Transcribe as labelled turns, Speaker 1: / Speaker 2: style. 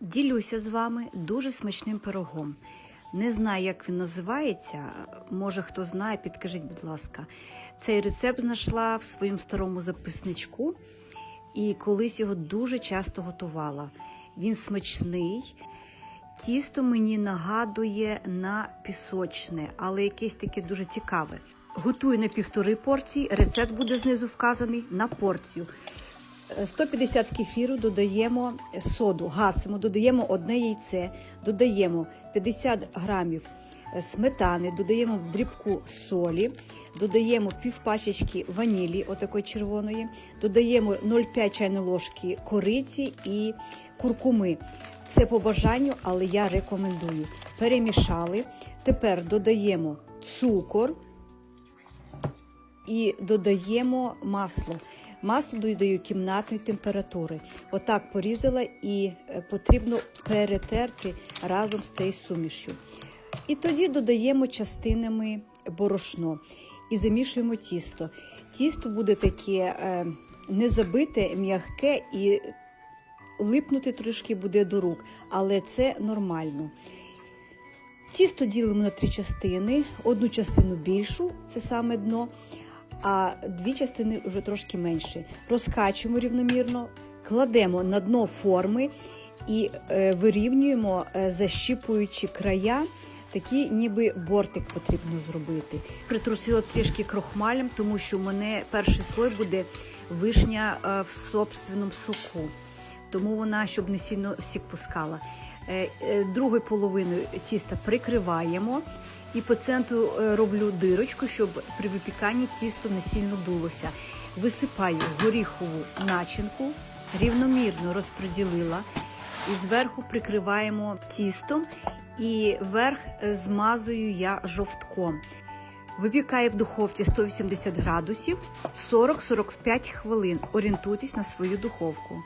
Speaker 1: Ділюся з вами дуже смачним пирогом. Не знаю, як він називається. Може, хто знає, підкажіть, будь ласка. Цей рецепт знайшла в своєму старому записничку і колись його дуже часто готувала. Він смачний. Тісто мені нагадує на пісочне, але якесь таке дуже цікаве. Готую на півтори порції. Рецепт буде знизу вказаний на порцію. Е, 150 кефіру додаємо соду, гасимо, додаємо одне яйце, додаємо 50 грамів е, сметани, додаємо дрібку солі, додаємо півпачечки ванілі, отакої червоної, додаємо 0,5 чайної ложки кориці і куркуми. Це по бажанню, але я рекомендую. Перемішали. Тепер додаємо цукор і додаємо масло. Масло додаю кімнатної температури. Отак порізала і е, потрібно перетерти разом з тією сумішю. І тоді додаємо частинами борошно і замішуємо тісто. Тісто буде таке е, не забите, м'яке і липнути трошки буде до рук, але це нормально. Тісто ділимо на три частини, одну частину більшу, це саме дно, а дві частини вже трошки менші. Розкачуємо рівномірно, кладемо на дно форми і е, вирівнюємо, е, защіпуючи края. Такі ніби бортик потрібно зробити. Притрусила трішки крохмалем, тому що в мене перший слой буде вишня е, в собственному соку. Тому вона, щоб не сильно сік пускала. Другою половиною тіста прикриваємо і по центру е, роблю дирочку, щоб при випіканні тісто не сильно дулося. Висипаю горіхову начинку, рівномірно розподілила і зверху прикриваємо тістом, і верх е, змазую я жовтком. Випікаю в духовці 180 градусів 40-45 хвилин. Орієнтуйтесь на свою духовку.